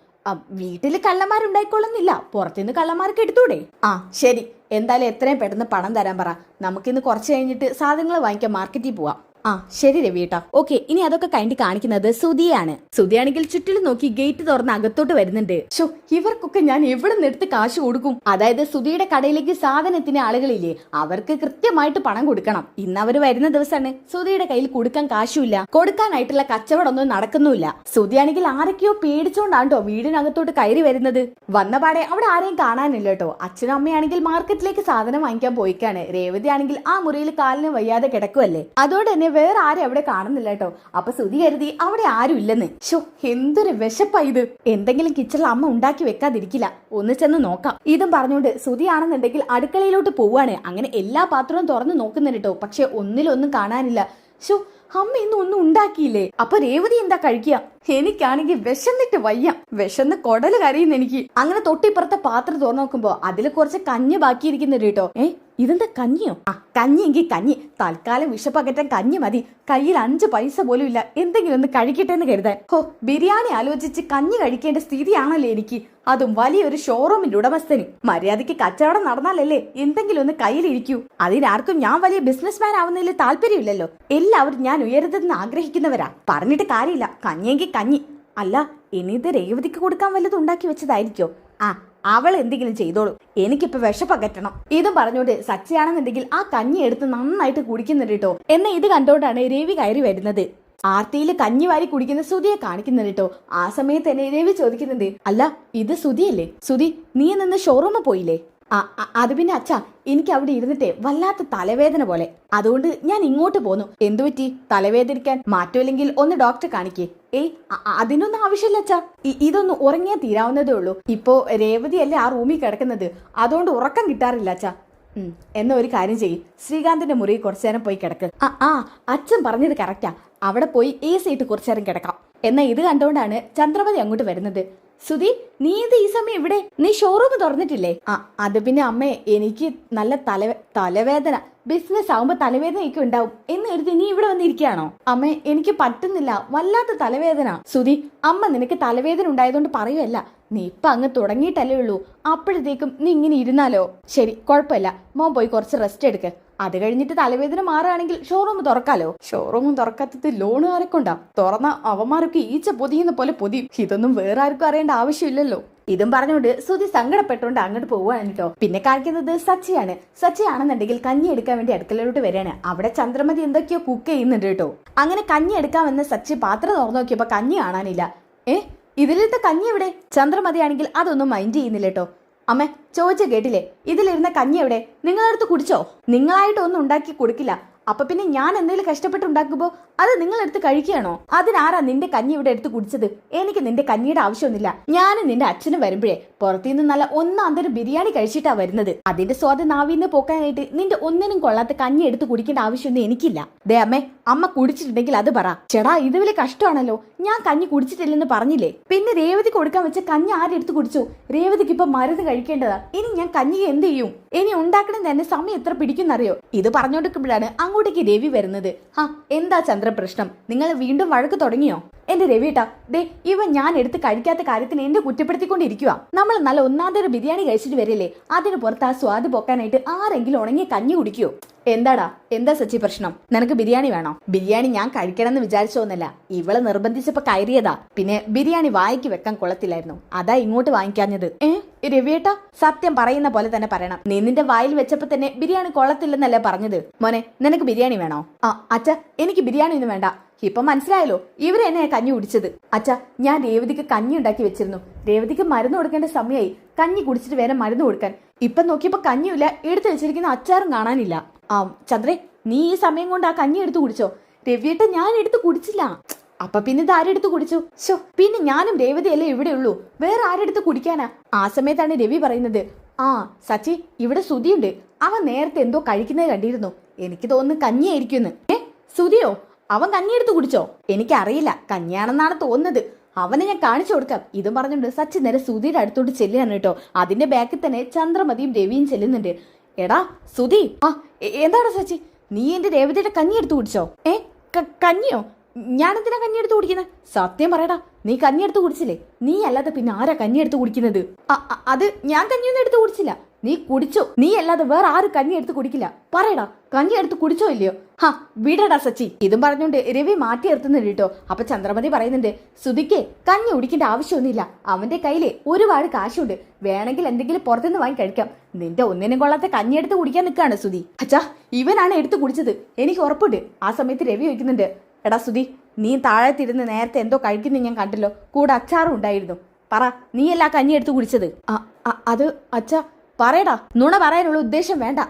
വീട്ടിൽ കള്ളന്മാരുണ്ടായിക്കൊള്ളുന്നില്ല. പുറത്തുനിന്ന് കള്ളന്മാർക്ക് എടുത്തൂടെ? ആ ശരി. എന്തായാലും എത്രയും പെട്ടെന്ന് പണം തരാൻ പറ. നമുക്കിന്ന് കുറച്ച് കഴിഞ്ഞിട്ട് സാധനങ്ങൾ വാങ്ങിക്കാൻ മാർക്കറ്റിൽ പോവാം. ആ ശരി രവിയേട്ടാ. ഓക്കെ ഇനി അതൊക്കെ കഴിഞ്ഞ് കാണിക്കുന്നത് സുധിയാണ് സുധിയാണെങ്കിൽ ചുറ്റിലും നോക്കി ഗേറ്റ് തുറന്ന് അകത്തോട്ട് വരുന്നുണ്ട്. ഷോ ഇവർക്കൊക്കെ ഞാൻ എവിടെ നിന്നെടുത്ത് കാശ് കൊടുക്കും? അതായത് സുധിയുടെ കടയിലേക്ക് സാധനത്തിന് ആളുകളില്ലേ അവർക്ക് കൃത്യമായിട്ട് പണം കൊടുക്കണം. ഇന്ന് അവർ വരുന്ന ദിവസമാണ് സുധിയുടെ കയ്യിൽ കൊടുക്കാൻ കാശുമില്ല. കൊടുക്കാനായിട്ടുള്ള കച്ചവടമൊന്നും നടക്കുന്നുമില്ല. സുധിയാണെങ്കിൽ ആരൊക്കെയോ പേടിച്ചോണ്ടാണ് കേട്ടോ വീടിനകത്തോട്ട് കയറി വരുന്നത്. വന്നപാടെ അവിടെ ആരെയും കാണാനില്ല കേട്ടോ അച്ഛനും അമ്മയാണെങ്കിൽ മാർക്കറ്റിലേക്ക് സാധനം വാങ്ങിക്കാൻ പോയിക്കാണ്. രേവതി ആണെങ്കിൽ ആ മുറിയിൽ കാലിന് വയ്യാതെ കിടക്കുമല്ലേ അതോടെ തന്നെ വേറെ ആരും അവിടെ കാണുന്നില്ല കേട്ടോ. അപ്പൊ സുതി കരുതി അവിടെ ആരും ഇല്ലെന്ന്. ഷോ എന്തൊരു വിശപ്പാ ഇത്. എന്തെങ്കിലും കിച്ചണിൽ അമ്മ ഉണ്ടാക്കി വെക്കാതിരിക്കില്ല. ഒന്ന് ചെന്ന് നോക്കാം. ഇതും പറഞ്ഞുകൊണ്ട് സുധി ആണെന്നുണ്ടെങ്കിൽ അടുക്കളയിലോട്ട് പോവാണ്. അങ്ങനെ എല്ലാ പാത്രവും തുറന്നു നോക്കുന്നുണ്ട് കേട്ടോ. പക്ഷെ ഒന്നിലൊന്നും കാണാനില്ല. ഷോ അമ്മ ഇന്ന് ഒന്നും ഉണ്ടാക്കിയില്ലേ? അപ്പൊ രേവതി എന്താ കഴിക്കുക? എനിക്കാണെങ്കിൽ വിശന്നിട്ട് വയ്യ. വിശന്ന് കൊടൽ കരയുന്നു എനിക്ക്. അങ്ങനെ തൊട്ടിപ്പുറത്തെ പാത്രം തുറന്നു നോക്കുമ്പോ അതിൽ കുറച്ച് കഞ്ഞി ബാക്കിയിരിക്കുന്നുണ്ട് കേട്ടോ. ഏ ഇതെന്താ കഞ്ഞിയോ? ആ കഞ്ഞി എങ്കിൽ കഞ്ഞി. തൽക്കാലം വിഷപ്പകറ്റാൻ കഞ്ഞി മതി. കയ്യിൽ അഞ്ച് പൈസ പോലും ഇല്ല. എന്തെങ്കിലും ഒന്ന് കഴിക്കട്ടെ എന്ന് കരുതാൻ. ഹോ ബിരിയാണി ആലോചിച്ച് കഞ്ഞി കഴിക്കേണ്ട സ്ഥിതിയാണല്ലോ എനിക്ക്. അതും വലിയൊരു ഷോറൂമിന്റെ ഉടമസ്ഥന്. മര്യാദയ്ക്ക് കച്ചവടം നടന്നാലല്ലേ എന്തെങ്കിലും ഒന്ന് കയ്യിലിരിക്കൂ. അതിനാർക്കും ഞാൻ വലിയ ബിസിനസ്മാൻ ആവുന്നതിൽ താല്പര്യമില്ലല്ലോ. എല്ലാവരും ഞാൻ ഉയരുതെന്ന് ആഗ്രഹിക്കുന്നവരാ. പറഞ്ഞിട്ട് കാര്യമില്ല. കഞ്ഞിയെങ്കിൽ കഞ്ഞി അല്ല ഇനി ഇത് രേവതിക്ക് കൊടുക്കാൻ വല്ലതും ഉണ്ടാക്കി വെച്ചതായിരിക്കോ? ആ അവൾ എന്തെങ്കിലും ചെയ്തോളൂ. എനിക്കിപ്പോ വിഷപ്പകറ്റണം ഇതും പറഞ്ഞോണ്ട് സച്ചയാണെന്നുണ്ടെങ്കിൽ ആ കഞ്ഞി എടുത്ത് നന്നായിട്ട് കുടിക്കുന്നുണ്ട് കേട്ടോ. എന്ന ഇത് കണ്ടോണ്ടാണ് രവി കയറി വരുന്നത്. ആർത്തിയിൽ കഞ്ഞി വാരി കുടിക്കുന്ന സുധിയെ കാണിക്കുന്നുണ്ട് കേട്ടോ. ആ സമയത്ത് തന്നെ രവി ചോദിക്കുന്നുണ്ട് അല്ല ഇത് സുധിയല്ലേ? സുധി നീ നിന്ന് ഷോറൂമിൽ പോയില്ലേ? അത് പിന്നെ അച്ഛാ എനിക്ക് അവിടെ ഇരുന്നിട്ടേ വല്ലാത്ത തലവേദന പോലെ. അതുകൊണ്ട് ഞാൻ ഇങ്ങോട്ട് പോന്നു. എന്തു പറ്റി? തലവേദനിക്കാൻ മാറ്റമില്ലെങ്കിൽ ഒന്ന് ഡോക്ടറെ കാണിക്കേ. ഏയ് അതിനൊന്നും ആവശ്യമില്ല അച്ഛാ. ഇതൊന്ന് ഉറങ്ങിയാ തീരാവുന്നതേ ഉള്ളൂ. ഇപ്പോ രേവതി അല്ലേ ആ റൂമിൽ കിടക്കുന്നത്. അതുകൊണ്ട് ഉറക്കം കിട്ടാറില്ല അച്ഛാ. എന്ന ഒരു കാര്യം ചെയ്യ്. ശ്രീകാന്തിന്റെ മുറി കുറച്ചു നേരം പോയി കിടക്ക്. ആ ആ അച്ഛൻ പറഞ്ഞത് കറക്റ്റാ അവിടെ പോയി ഏ സീറ്റ് കുറച്ചു നേരം കിടക്കാം. എന്നാ ഇത് കണ്ടുകൊണ്ടാണ് ചന്ദ്രപതി അങ്ങോട്ട് വരുന്നത്. സുധി നീ ഇത് ഈ സമയം ഇവിടെ നീ ഷോറൂം തുറന്നിട്ടില്ലേ? ആ അത് പിന്നെ അമ്മേ എനിക്ക് നല്ല തല തലവേദന. ബിസിനസ് ആവുമ്പോ തലവേദനയൊക്കെ ഉണ്ടാവും. എന്ന് കരുതി നീ ഇവിടെ വന്നിരിക്കുകയാണോ? അമ്മ എനിക്ക് പറ്റുന്നില്ല. വല്ലാത്ത തലവേദന. സുധി അമ്മ നിനക്ക് തലവേദന ഉണ്ടായതുകൊണ്ട് പറയുമല്ല നീ ഇപ്പൊ അങ്ങ് തുടങ്ങിയിട്ടല്ലേ ഉള്ളൂ. അപ്പോഴത്തേക്കും നീ ഇങ്ങനെ ഇരുന്നാലോ? ശരി കുഴപ്പമില്ല. മോൻ പോയി കുറച്ച് റെസ്റ്റ് എടുക്ക്. അത് കഴിഞ്ഞിട്ട് തലവേദന മാറുകയാണെങ്കിൽ ഷോറൂം തുറക്കാലോ? ഷോറൂം തുറക്കാത്തത് ലോൺ ആരൊക്കെ ഉണ്ടാ? തുറന്ന അവന്മാരൊക്കെ ഈച്ച പൊതിയുന്ന പോലെ പൊതിയും. ഇതൊന്നും വേറെ ആർക്കും അറിയേണ്ട ആവശ്യമില്ലല്ലോ. ഇതും പറഞ്ഞുകൊണ്ട് സുധി സങ്കടപ്പെട്ടുകൊണ്ട് അങ്ങോട്ട് പോവുകയാണ് കേട്ടോ. പിന്നെ കാണിക്കുന്നത് സച്ചിയാണ്. സച്ചിയാണെന്നുണ്ടെങ്കിൽ കഞ്ഞി എടുക്കാൻ വേണ്ടി അടുക്കളയിലോട്ട് വരികയാണ്. അവിടെ ചന്ദ്രമതി എന്തൊക്കെയോ കുക്ക് ചെയ്യുന്നുണ്ട് കേട്ടോ. അങ്ങനെ കഞ്ഞി എടുക്കാൻ വന്ന സച്ചി പാത്രം തുറന്നു നോക്കിയപ്പോ കഞ്ഞി കാണാനില്ല. ഏ? ഇതിലിരുന്ന കഞ്ഞി എവിടെ? ചന്ദ്രമതി ആണെങ്കിൽ അതൊന്നും മൈൻഡ് ചെയ്യുന്നില്ല കേട്ടോ. അമ്മ ചോദിച്ച കേട്ടില്ലേ? ഇതിലിരുന്ന കഞ്ഞി എവിടെ? നിങ്ങളടുത്ത് കുടിച്ചോ? നിങ്ങളായിട്ട് ഒന്നും ഉണ്ടാക്കി കൊടുക്കില്ല. അപ്പൊ പിന്നെ ഞാൻ എന്തെങ്കിലും കഷ്ടപ്പെട്ടുണ്ടാക്കുമ്പോ അത് നിങ്ങൾ എടുത്ത് കഴിക്കുകയാണോ? അതിനാരാ നിന്റെ കഞ്ഞി ഇവിടെ എടുത്ത് കുടിച്ചത്? എനിക്ക് നിന്റെ കഞ്ഞിയുടെ ആവശ്യമൊന്നുമില്ല. ഞാനും നിന്റെ അച്ഛനും വരുമ്പോഴേ പുറത്തുനിന്ന് നല്ല ഒന്നാം തരം ബിരിയാണി കഴിച്ചിട്ടാ വരുന്നത്. അതിന്റെ സ്വാദ് നാവിന്ന് പോക്കാനായിട്ട് നിന്റെ ഒന്നിനും കൊള്ളാത്ത കഞ്ഞി എടുത്ത് കുടിക്കേണ്ട ആവശ്യമൊന്നും എനിക്കില്ല. ദേ അമ്മേ അമ്മ കുടിച്ചിട്ടുണ്ടെങ്കിൽ അത് പറ. ചേടാ ഇത് വലിയ കഷ്ടമാണല്ലോ. ഞാൻ കഞ്ഞി കുടിച്ചിട്ടില്ലെന്ന് പറഞ്ഞില്ലേ? പിന്നെ രേവതി കൊടുക്കാൻ വെച്ച കഞ്ഞി ആരെടുത്ത് കുടിച്ചു? രേവതിക്ക് ഇപ്പൊ മരുന്ന് കഴിക്കേണ്ടതാ. ഇനി ഞാൻ കഞ്ഞി എന്ത് ചെയ്യും? ഇനി ഉണ്ടാക്കണം തന്നെ സമയം എത്ര പിടിക്കുന്നറിയോ ഇത് പറഞ്ഞോണ്ടിരിക്കുമ്പോഴാണ് അങ്ങോട്ടേക്ക് രവി വരുന്നത്. ആ എന്താ ചന്ദ്രപ്രശ്നം? നിങ്ങൾ വീണ്ടും വഴക്ക് തുടങ്ങിയോ? എന്റെ രവിട്ടാ ദേ ഇവ ഞാൻ എടുത്ത് കഴിക്കാത്ത കാര്യത്തിന് എന്നെ കുറ്റപ്പെടുത്തിക്കൊണ്ടിരിക്കുക നമ്മൾ നല്ല ഒന്നാന്തര ബിരിയാണി കഴിച്ചിട്ട് വരില്ലേ അതിന് പുറത്ത് ആ സ്വാദ് പൊക്കാനായിട്ട് ആരെങ്കിലും ഉണങ്ങി കഞ്ഞി കുടിക്കുവോ എന്താടാ എന്താ സച്ചി പ്രശ്നം? നിനക്ക് ബിരിയാണി വേണോ? ബിരിയാണി ഞാൻ കഴിക്കണം കഴിക്കണമെന്ന് വിചാരിച്ചോന്നല്ല ഇവൾ നിർബന്ധിച്ചപ്പോ കയറിയതാ. പിന്നെ ബിരിയാണി വായിക്ക് വെക്കാൻ കൊള്ളത്തില്ലായിരുന്നു അതാ ഇങ്ങോട്ട് വാങ്ങിക്കാഞ്ഞത്. ഏ രവിയേട്ട സത്യം പറയുന്ന പോലെ തന്നെ പറയണം. നീ നിന്റെ വായിൽ വെച്ചപ്പോ തന്നെ ബിരിയാണി കൊള്ളത്തില്ലെന്നല്ലേ പറഞ്ഞത്. മോനെ നിനക്ക് ബിരിയാണി വേണോ? ആ അച്ഛ എനിക്ക് ബിരിയാണി ഒന്നും വേണ്ട. ഇപ്പൊ മനസ്സിലായല്ലോ ഇവരെന്നെ കഞ്ഞി കുടിച്ചത്. അച്ഛാ ഞാൻ രേവതിക്ക് കഞ്ഞി ഉണ്ടാക്കി വെച്ചിരുന്നു. രേവതിക്ക് മരുന്ന് കൊടുക്കേണ്ട സമയമായി കഞ്ഞി കുടിച്ചിട്ട് വേറെ മരുന്ന് കൊടുക്കാൻ. ഇപ്പൊ നോക്കിയപ്പോ കഞ്ഞിയില്ല എടുത്തു വെച്ചിരിക്കുന്ന അച്ചാറും കാണാനില്ല. ആ ചന്ദ്രേ നീ ഈ സമയം കൊണ്ട് ആ കഞ്ഞി എടുത്തു കുടിച്ചോ. രവിയേട്ട ഞാൻ എടുത്ത് കുടിച്ചില്ല. അപ്പൊ പിന്നെ ഇത് ആരെടുത്ത് കുടിച്ചു? ഷോ പിന്നെ ഞാനും രേവതിയല്ലേ ഇവിടെ ഉള്ളൂ. വേറെ ആരെടുത്ത് കുടിക്കാനാ? ആ സമയത്താണ് രവി പറയുന്നത്. ആ സച്ചി ഇവിടെ സുതിയുണ്ട് അവൻ നേരത്തെ എന്തോ കഴിക്കുന്നത് കണ്ടിരുന്നു. എനിക്ക് തോന്നുന്നു കഞ്ഞിയായിരിക്കുമെന്ന്. ഏ സുധിയോ? അവൻ കഞ്ഞിയെടുത്ത് കുടിച്ചോ? എനിക്കറിയില്ല. കഞ്ഞിയാണെന്നാണ് തോന്നുന്നത്. അവനെ ഞാൻ കാണിച്ചു കൊടുക്കാം. ഇതും പറഞ്ഞുകൊണ്ട് സച്ചിൻ നേരെ സുധിയുടെ അടുത്തോട്ട് ചെല്ലുകയാണ് കേട്ടോ. അതിന്റെ ബാക്കിൽ തന്നെ ചന്ദ്രമതിയും രവിയും ചെല്ലുന്നുണ്ട്. എടാ സുധി. ആ എന്താണ് സച്ചി? നീ എന്റെ രേവതിയുടെ കഞ്ഞി എടുത്തു കുടിച്ചോ? ഏ കഞ്ഞിയോ? ഞാൻ എന്തിനാ കഞ്ഞി എടുത്തു കുടിക്കുന്നത് സത്യം പറയടാ നീ കഞ്ഞി എടുത്തു കുടിച്ചില്ലേ? നീ അല്ലാതെ പിന്നെ ആരാ കഞ്ഞി എടുത്തു കുടിക്കുന്നത് അത് ഞാൻ കഞ്ഞിയൊന്നും എടുത്തു കുടിച്ചില്ല. നീ കുടിച്ചോ? നീ അല്ലാതെ വേറെ ആര് കഞ്ഞി എടുത്ത് കുടിക്കില്ല. പറയടാ കഞ്ഞി എടുത്ത് കുടിച്ചോ ഇല്ലയോ? ഹാ വിടടാ സച്ചി. ഇതും പറഞ്ഞുകൊണ്ട് രവി മാറ്റി നിർത്തുന്നുണ്ട് കേട്ടോ. അപ്പൊ ചന്ദ്രമതി പറയുന്നുണ്ട് സുധിക്ക് കഞ്ഞി കുടിക്കേണ്ട ആവശ്യമൊന്നുമില്ല. അവന്റെ കയ്യിൽ ഒരുപാട് കാശുണ്ട്. വേണമെങ്കിൽ എന്തെങ്കിലും പുറത്തുനിന്ന് വാങ്ങി കഴിക്കാം. നിന്റെ ഒന്നിനും കൊള്ളാത്ത കഞ്ഞി എടുത്ത് കുടിക്കാൻ നിൽക്കാണ് സുധി. അച്ഛാ ഇവനാണ് എടുത്ത് കുടിച്ചത്. എനിക്ക് ഉറപ്പുണ്ട്. ആ സമയത്ത് രവി ചോദിക്കുന്നുണ്ട് എടാ സുധി നീ താഴെ തിരുന്ന് നേരത്തെ എന്തോ കഴിക്കുന്നത് ഞാൻ കണ്ടല്ലോ. കൂടെ അച്ചാറും ഉണ്ടായിരുന്നു. പറ നീയല്ല കഞ്ഞി എടുത്ത് കുടിച്ചത്? അത് അച്ഛ പറയടാ നുണ പറയാനുള്ള ഉദ്ദേശം വേണ്ട.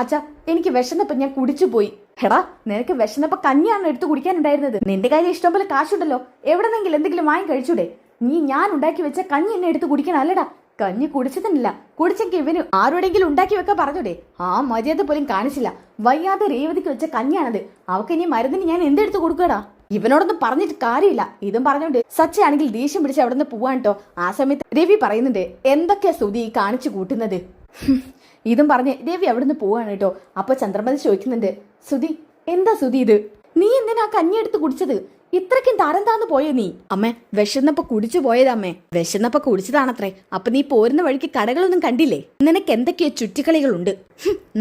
അച്ഛാ എനിക്ക് വിശന്നപ്പോ ഞാൻ കുടിച്ചു പോയി എടാ നിനക്ക് വിശന്നപ്പോ കഞ്ഞിയാണ് എടുത്തു കുടിക്കാനുണ്ടായിരുന്നത്? നിന്റെ കയ്യിൽ ഇഷ്ടംപോലെ കാശുണ്ടല്ലോ. എവിടെന്നെങ്കിലും എന്തെങ്കിലും വാങ്ങി കഴിച്ചൂടെ? നീ ഞാൻ ഉണ്ടാക്കി വെച്ച കഞ്ഞി എന്നെ എടുത്ത് കുടിക്കണം അല്ലടാ. കഞ്ഞി കുടിച്ചതിനില്ല. കുടിച്ചെങ്കിൽ ഇവന് ആരോടെങ്കിലും ഉണ്ടാക്കി വെക്കാൻ പറഞ്ഞൂടെ? ആ മര്യാദ പോലും കാണിച്ചില്ല. വയ്യാതെ രേവതിക്ക് വെച്ച കഞ്ഞിയാണത്. അവക്ക് ഇനി മരുന്നിന് ഞാൻ എന്തെടുത്ത് കൊടുക്കടാ ഇവനോടൊന്നും പറഞ്ഞിട്ട് കാര്യമില്ല. ഇതും പറഞ്ഞോണ്ട് സച്ചയാണെങ്കിൽ ദേഷ്യം പിടിച്ച് അവിടെ നിന്ന് പോവാൻ കേട്ടോ ആ സമയത്ത് രവി പറയുന്നുണ്ട് എന്തൊക്കെയാ സ്തുതി കാണിച്ചു കൂട്ടുന്നത്? *laughs* ഇതും പറഞ്ഞ് രവി അവിടെ നിന്ന് പോവാണ് കേട്ടോ അപ്പൊ ചന്ദ്രമതി ചോദിക്കുന്നുണ്ട് സുധി എന്താ സുധി ഇത്? നീ എന്തിനാ കഞ്ഞി എടുത്ത് കുടിച്ചത്? ഇത്രയ്ക്കും തരം താന്ന് പോയോ നീ. അമ്മേ വിശന്നപ്പോ കുടിച്ചു പോയതമ്മേ വിശന്നപ്പോ കുടിച്ചതാണത്രേ. അപ്പൊ നീ പോരുന്ന വഴിക്ക് കടകളൊന്നും കണ്ടില്ലേ? നിനക്ക് എന്തൊക്കെയോ ചുറ്റിക്കളികളുണ്ട്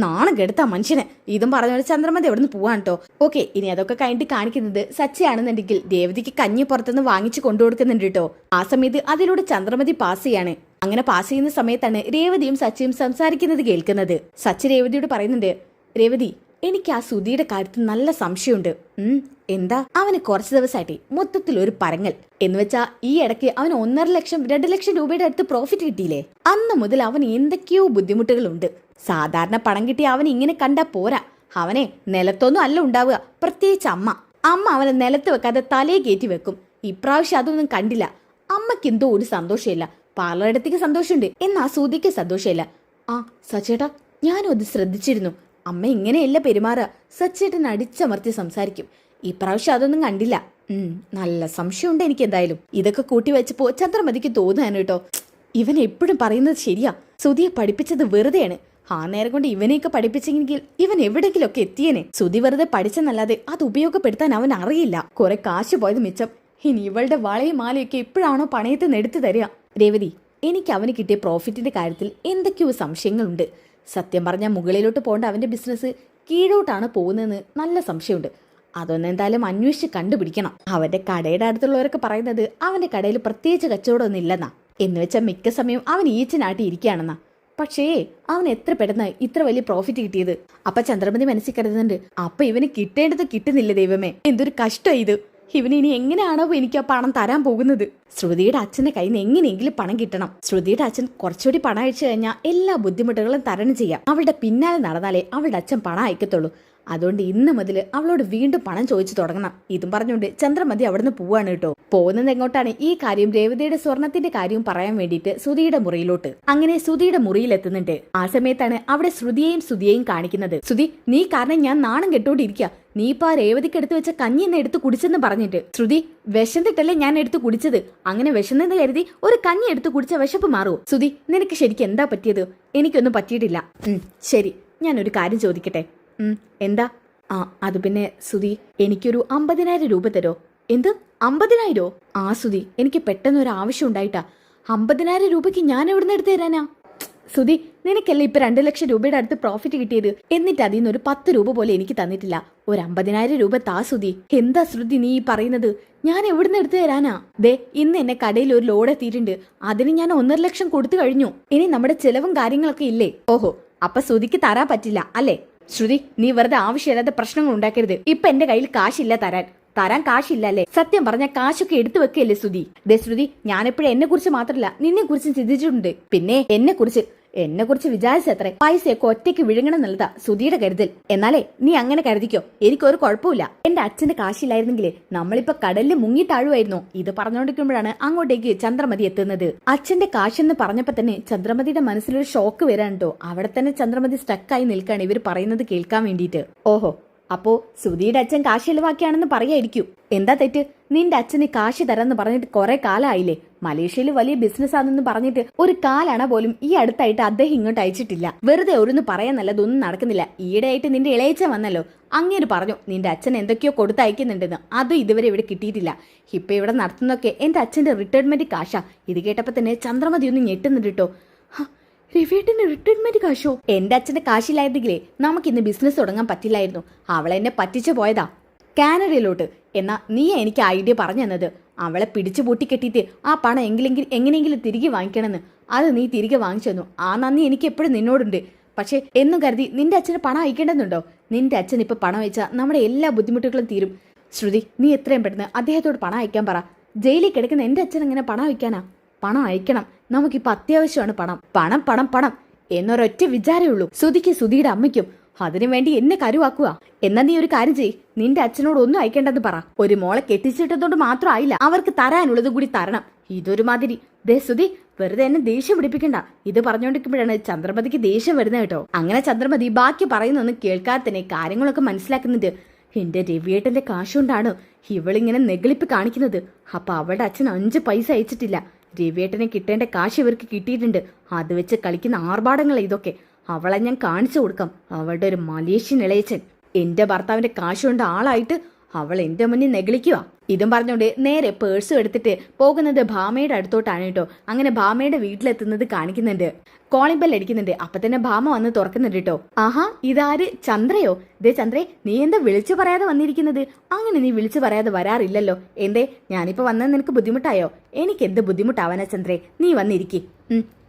നാണം കെടുത്ത മനുഷ്യന്. ഇതും പറഞ്ഞൊരു ചന്ദ്രമതി എവിടെ നിന്ന് പോവാൻ കേട്ടോ ഓക്കെ ഇനി അതൊക്കെ കഴിഞ്ഞിട്ട് കാണിക്കുന്നത് സച്ചയാണെന്നുണ്ടെങ്കിൽ ദേവതിക്ക് കഞ്ഞി പുറത്തുനിന്ന് വാങ്ങിച്ചു കൊണ്ടുകൊടുക്കുന്നുണ്ട് കേട്ടോ ആ സമയത്ത് അതിലൂടെ ചന്ദ്രമതി പാസ് ചെയ്യാണ്. അങ്ങനെ പാസ് ചെയ്യുന്ന സമയത്താണ് രേവതിയും സച്ചിയും സംസാരിക്കുന്നത് കേൾക്കുന്നത്. സച്ചി രേവതിയോട് പറയുന്നുണ്ട് രേവതി എനിക്ക് ആ സുധിയുടെ കാര്യത്തിൽ നല്ല സംശയമുണ്ട്. എന്താ? അവന് കുറച്ച് ദിവസമായിട്ട് മൊത്തത്തിൽ ഒരു പറങ്ങൽ എന്ന് വെച്ചാ ഈ ഇടയ്ക്ക് അവന് ഒന്നര ലക്ഷം രണ്ട് ലക്ഷം രൂപയുടെ അടുത്ത് പ്രോഫിറ്റ് കിട്ടിയില്ലേ? അന്ന് മുതൽ അവൻ എന്തൊക്കെയോ ബുദ്ധിമുട്ടുകളുണ്ട്. സാധാരണ പണം കിട്ടിയ അവൻ ഇങ്ങനെ കണ്ടാ പോരാ. അവനെ നിലത്തൊന്നും അല്ല ഉണ്ടാവുക. പ്രത്യേകിച്ച് അമ്മ. അമ്മ അവനെ നിലത്ത് വെക്കാതെ തലയെ കയറ്റി വെക്കും. ഇപ്രാവശ്യം അതൊന്നും കണ്ടില്ല. അമ്മയ്ക്ക് എന്തോ ഒരു സന്തോഷമില്ല. പാർലറിടത്തേക്ക് സന്തോഷമുണ്ട്. എന്നാ സൂതിക്ക് സന്തോഷമില്ല. ആ സച്ചേട്ടാ ഞാനും അത് ശ്രദ്ധിച്ചിരുന്നു. അമ്മ ഇങ്ങനെയല്ല പെരുമാറുക സച്ചേട്ടൻ അടിച്ചമർത്തി സംസാരിക്കും. ഇപ്രാവശ്യം അതൊന്നും കണ്ടില്ല. നല്ല സംശയമുണ്ട് എനിക്ക് എന്തായാലും ഇതൊക്കെ കൂട്ടി വെച്ചപ്പോ ചന്ദ്രമതിക്ക് തോന്നുകയാണ് കേട്ടോ. ഇവൻ എപ്പോഴും പറയുന്നത് ശരിയാ. സുധിയെ പഠിപ്പിച്ചത് വെറുതെയാണ്. ആ നേരം കൊണ്ട് ഇവനെയൊക്കെ പഠിപ്പിച്ചെങ്കിൽ ഇവൻ എവിടെങ്കിലും ഒക്കെ എത്തിയേനെ. സുതി വെറുതെ പഠിച്ചെന്നല്ലാതെ അത് ഉപയോഗപ്പെടുത്താൻ അവൻ അറിയില്ല. കുറെ കാശ് പോയത് മിച്ചം. ഇനി ഇവളുടെ വളയും മാലയൊക്കെ എപ്പോഴാണോ പണയത്തിൽ നിന്ന് എടുത്തു തരിക. രേവതി എനിക്ക് അവന് കിട്ടിയ പ്രോഫിറ്റിന്റെ കാര്യത്തിൽ എന്തൊക്കെയോ സംശയങ്ങളുണ്ട്. സത്യം പറഞ്ഞാൽ മുകളിലോട്ട് പോകേണ്ട അവന്റെ ബിസിനസ് കീഴോട്ടാണ് പോകുന്നതെന്ന് നല്ല സംശയമുണ്ട്. അതൊന്നും എന്തായാലും അന്വേഷിച്ച് കണ്ടുപിടിക്കണം. അവന്റെ കടയുടെ അടുത്തുള്ളവരൊക്കെ പറയുന്നത് അവന്റെ കടയിൽ പ്രത്യേകിച്ച് കച്ചവടമൊന്നും ഇല്ലെന്നാ. എന്ന് വെച്ചാൽ മിക്ക സമയം അവൻ ഈച്ചനാട്ടി ഇരിക്കുകയാണെന്നാ. പക്ഷേ അവൻ എത്ര പെട്ടെന്ന് ഇത്ര വലിയ പ്രോഫിറ്റ് കിട്ടിയത്? അപ്പൊ ചന്ദ്രമതി മനസ്സിൽ കരുതുന്നുണ്ട് അപ്പൊ ഇവന് കിട്ടേണ്ടത് കിട്ടുന്നില്ല ദൈവമേ? എന്തൊരു കഷ്ടം ഇത്. ഇവന് ഇനി എങ്ങനെയാണോ എനിക്ക് ആ പണം തരാൻ പോകുന്നത്? ശ്രുതിയുടെ അച്ഛന്റെ കയ്യിൽ നിന്ന് എങ്ങനെയെങ്കിലും പണം കിട്ടണം. ശ്രുതിയുടെ അച്ഛൻ കുറച്ചുകൂടി പണം അയച്ചു കഴിഞ്ഞാൽ എല്ലാ ബുദ്ധിമുട്ടുകളും തരണം ചെയ്യാം. അവളുടെ പിന്നാലെ നടന്നാലേ അവളുടെ അച്ഛൻ പണം അയക്കത്തുള്ളൂ. അതുകൊണ്ട് ഇന്ന് മുതൽ അവളോട് വീണ്ടും പണം ചോദിച്ചു തുടങ്ങണം. ഇതും പറഞ്ഞുകൊണ്ട് ചന്ദ്രമതി അവിടുന്ന് പോവാണ് കേട്ടോ. പോകുന്നത് എങ്ങോട്ടാണ്? ഈ കാര്യം രേവതിയുടെ സ്വർണത്തിന്റെ കാര്യവും പറയാൻ വേണ്ടിയിട്ട് സുധിയുടെ മുറിയിലോട്ട്. അങ്ങനെ സുധിയുടെ മുറിയിൽ എത്തുന്നുണ്ട് ആ സമയത്താണ് അവിടെ ശ്രുതിയെയും സുധിയെയും കാണിക്കുന്നത്. സുധി നീ കാരണം ഞാൻ നാണം കെട്ടോണ്ടിരിക്കുക നീ ഇപ്പൊ രേവതിക്ക് എടുത്തു വെച്ച കഞ്ഞി എന്നെ എടുത്ത് കുടിച്ചെന്ന് പറഞ്ഞിട്ട്. ശ്രുതി വിശന്നിട്ടല്ലേ ഞാൻ എടുത്ത് കുടിച്ചത്? അങ്ങനെ വിശന്നെന്ന് കരുതി ഒരു കഞ്ഞി എടുത്ത് കുടിച്ച വിശപ്പ് മാറുമോ സുധി നിനക്ക് ശരിക്കും എന്താ പറ്റിയത്? എനിക്കൊന്നും പറ്റിയിട്ടില്ല. ശരി. ഞാനൊരു കാര്യം ചോദിക്കട്ടെ. എന്താ? ആ അത് പിന്നെ സുധി എനിക്കൊരു അമ്പതിനായിരം രൂപ തരോ? എന്ത്? അമ്പതിനായിരോ? ആ സുധി എനിക്ക് പെട്ടെന്ന് ഒരു ആവശ്യം ഉണ്ടായിട്ടാ. അമ്പതിനായിരം രൂപയ്ക്ക് ഞാൻ എവിടുന്ന് എടുത്തു തരാനാ? സുധി നിനക്കല്ലേ ഇപ്പൊ രണ്ട് ലക്ഷം രൂപയുടെ അടുത്ത് പ്രോഫിറ്റ് കിട്ടിയത്? എന്നിട്ട് അതിൽ നിന്ന് ഒരു പത്ത് രൂപ പോലെ എനിക്ക് തന്നിട്ടില്ല. ഒരു അമ്പതിനായിരം രൂപ താ സുധി. എന്താ ശ്രുതി നീ പറയുന്നത്? ഞാൻ എവിടുന്ന് എടുത്തു തരാനാ? ദേ ഇന്ന് എന്നെ കടയിൽ ഒരു ലോഡ് എത്തിയിട്ടുണ്ട്. അതിന് ഞാൻ ഒന്നര ലക്ഷം കൊടുത്തു കഴിഞ്ഞു. ഇനി നമ്മുടെ ചെലവും കാര്യങ്ങളൊക്കെ ഇല്ലേ? ഓഹോ അപ്പൊ സുധിക്ക് തരാൻ പറ്റില്ല അല്ലേ? ശ്രുതി നീ വെറുതെ ആവശ്യമില്ലാത്ത പ്രശ്നങ്ങൾ ഉണ്ടാക്കരുത്. ഇപ്പൊ എന്റെ കയ്യിൽ കാശില്ല തരാൻ. തരാൻ കാശില്ല അല്ലേ? സത്യം പറഞ്ഞ കാശൊക്കെ എടുത്തു വെക്കല്ലേ ശ്രുതി? ദേ ശ്രുതി ഞാനെപ്പോഴും എന്നെ കുറിച്ച് മാത്രമല്ല നിന്നെ കുറിച്ച് ചിന്തിച്ചിട്ടുണ്ട്. പിന്നെ എന്നെ കുറിച്ച് എന്നെ കുറിച്ച് വിചാരിച്ചത്രേ. പൈസയൊക്കെ ഒറ്റയ്ക്ക് വിഴുങ്ങണം എന്നുള്ളതാ സുധിയുടെ കരുതൽ. എന്നാലേ നീ അങ്ങനെ കരുതിക്കോ. എനിക്കൊരു കുഴപ്പമില്ല എന്റെ അച്ഛന്റെ കാശില്ലായിരുന്നെങ്കിലേ നമ്മളിപ്പോ കടലിൽ മുങ്ങി താഴുമായിരുന്നു ഇത് പറഞ്ഞുകൊണ്ടിരിക്കുമ്പോഴാണ് അങ്ങോട്ടേക്ക് ചന്ദ്രമതി എത്തുന്നത്. അച്ഛന്റെ കാശെന്ന് പറഞ്ഞപ്പോ തന്നെ ചന്ദ്രമതിയുടെ മനസ്സിലൊരു ഷോക്ക് വരാൻ കേട്ടോ അവിടെ തന്നെ ചന്ദ്രമതി സ്റ്റക്കായി നിൽക്കാണ് ഇവർ പറയുന്നത് കേൾക്കാൻ വേണ്ടിയിട്ട്. ഓഹോ അപ്പോ സുധിയുടെ അച്ഛൻ കാശ് ചെലവാക്കിയാണെന്ന് പറയായിരിക്കും. എന്താ തെറ്റ്? നിന്റെ അച്ഛന് കാശ് തരാന്ന് പറഞ്ഞിട്ട് കുറെ കാലായില്ലേ? മലേഷ്യയിൽ വലിയ ബിസിനസ് ആണെന്ന് പറഞ്ഞിട്ട് ഒരു കാലണ പോലും ഈ അടുത്തായിട്ട് അദ്ദേഹം ഇങ്ങോട്ട് അയച്ചിട്ടില്ല. വെറുതെ ഒരുന്ന് പറയാൻ നല്ലതൊന്നും നടക്കുന്നില്ല. ഈയിടെയായിട്ട് നിന്റെ ഇളയച്ച വന്നല്ലോ. അങ്ങേര് പറഞ്ഞു നിന്റെ അച്ഛൻ എന്തൊക്കെയോ കൊടുത്തയക്കുന്നുണ്ടെന്ന് അതും ഇതുവരെ ഇവിടെ കിട്ടിയിട്ടില്ല. ഇപ്പൊ ഇവിടെ നടത്തുന്നൊക്കെ എന്റെ അച്ഛന്റെ റിട്ടയർമെന്റ് കാശാ. ഇത് കേട്ടപ്പോ തന്നെ ചന്ദ്രമതി ഒന്ന് ഞെട്ടുന്നുണ്ട് കേട്ടോ ഹ, രവിയേട്ടന് റിട്ടയർമെന്റ് കാശോ? എന്റെ അച്ഛന്റെ കാശില്ലായിരുന്നെങ്കിലേ നമുക്ക് ഇന്ന് ബിസിനസ് തുടങ്ങാൻ പറ്റില്ലായിരുന്നു. അവളെന്നെ പറ്റിച്ചു പോയതാ. കാനഡയിലോട്ട്. എന്നാ നീ എനിക്ക് ഐഡിയ പറഞ്ഞു തന്നത്. അവളെ പിടിച്ചു പൂട്ടിക്കെട്ടിയിട്ട് ആ പണം എങ്കിലെങ്കിൽ എങ്ങനെയെങ്കിലും തിരികെ വാങ്ങിക്കണമെന്ന്. അത് നീ തിരികെ വാങ്ങിച്ചു തന്നു. ആ നന്ദി എനിക്ക് എപ്പോഴും നിന്നോടുണ്ട്. പക്ഷേ എന്നും കരുതി നിന്റെ അച്ഛന് പണം അയക്കേണ്ടതുണ്ടോ? നിന്റെ അച്ഛൻ ഇപ്പൊ പണം അയച്ചാൽ നമ്മുടെ എല്ലാ ബുദ്ധിമുട്ടുകളും തീരും. ശ്രുതി നീ എത്രയും പെട്ടെന്ന് അദ്ദേഹത്തോട് പണം അയക്കാൻ പറ. ജയിലിൽ കിടക്കുന്ന എന്റെ അച്ഛൻ എങ്ങനെ പണം അയക്കാനാ? പണം അയക്കണം. നമുക്കിപ്പോ അത്യാവശ്യമാണ് പണം. പണം പണം പണം. എന്നൊരൊറ്റ വിചാരമേ ഉള്ളൂ. സുധിക്ക് സുധിയുടെ അമ്മയ്ക്കും. അതിനു വേണ്ടി എന്നെ കരുവാക്കുക. എന്നാ നീ ഒരു കാര്യം ചെയ് നിന്റെ അച്ഛനോട് ഒന്നും അയക്കേണ്ടെന്ന് പറ. ഒരു മോളെ കെട്ടിച്ചിട്ടതുകൊണ്ട് മാത്രം ആയില്ല. അവർക്ക് തരാനുള്ളത് കൂടി തരണം. ഇതൊരു മാതിരി ദേ സുധി വെറുതെ എന്നെ ദേഷ്യം പിടിപ്പിക്കണ്ട. ഇത് പറഞ്ഞുകൊണ്ടിരിക്കുമ്പോഴാണ് ചന്ദ്രമതിക്ക് ദേഷ്യം വരുന്നത് കേട്ടോ. അങ്ങനെ ചന്ദ്രമതി ബാക്കി പറയുന്നൊന്നും കേൾക്കാതെ തന്നെ കാര്യങ്ങളൊക്കെ മനസ്സിലാക്കുന്നുണ്ട് എന്റെ രവിയേട്ടന്റെ കാശുകൊണ്ടാണ്. ഇവളിങ്ങനെ നെഗളിപ്പ് കാണിക്കുന്നത്. അപ്പൊ അവളുടെ അച്ഛൻ അഞ്ച് പൈസ അയച്ചിട്ടില്ല. രവിയേട്ടനെ കിട്ടേണ്ട കാശ് ഇവർക്ക് കിട്ടിയിട്ടുണ്ട്. അത് വെച്ച് കളിക്കുന്ന ആർഭാടങ്ങൾ ഇതൊക്കെ. അവളെ ഞാൻ കാണിച്ചു കൊടുക്കാം. അവളുടെ ഒരു മലേഷ്യൻ ഇളയച്ചൻ. എന്റെ ഭർത്താവിന്റെ കാശുകൊണ്ട് ആളായിട്ട് അവൾ എന്റെ മുന്നിൽ നെഗളിക്കുക ഇതും പറഞ്ഞുകൊണ്ട് നേരെ പേഴ്സ് എടുത്തിട്ട് പോകുന്നത് ഭാമയുടെ അടുത്തോട്ടാണ് കേട്ടോ. അങ്ങനെ ഭാമയുടെ വീട്ടിലെത്തുന്നത് കാണിക്കുന്നുണ്ട്. കോളിംഗ് ബെൽ അടിക്കുന്നുണ്ട്. അപ്പൊ തന്നെ ഭാമ വന്ന് തുറക്കുന്നുണ്ട് കേട്ടോ. ആഹാ ഇതാര്? ചന്ദ്രയോ? ദേ ചന്ദ്രേ നീ എന്താ വിളിച്ചു പറയാതെ വന്നിരിക്കുന്നത്? അങ്ങനെ നീ വിളിച്ചു പറയാതെ വരാറില്ലല്ലോ. എന്തേ ഞാനിപ്പോ വന്നത് നിനക്ക് ബുദ്ധിമുട്ടായോ? എനിക്ക് എന്ത് ബുദ്ധിമുട്ടാവാനാ ചന്ദ്രേ നീ വന്നിരിക്കി.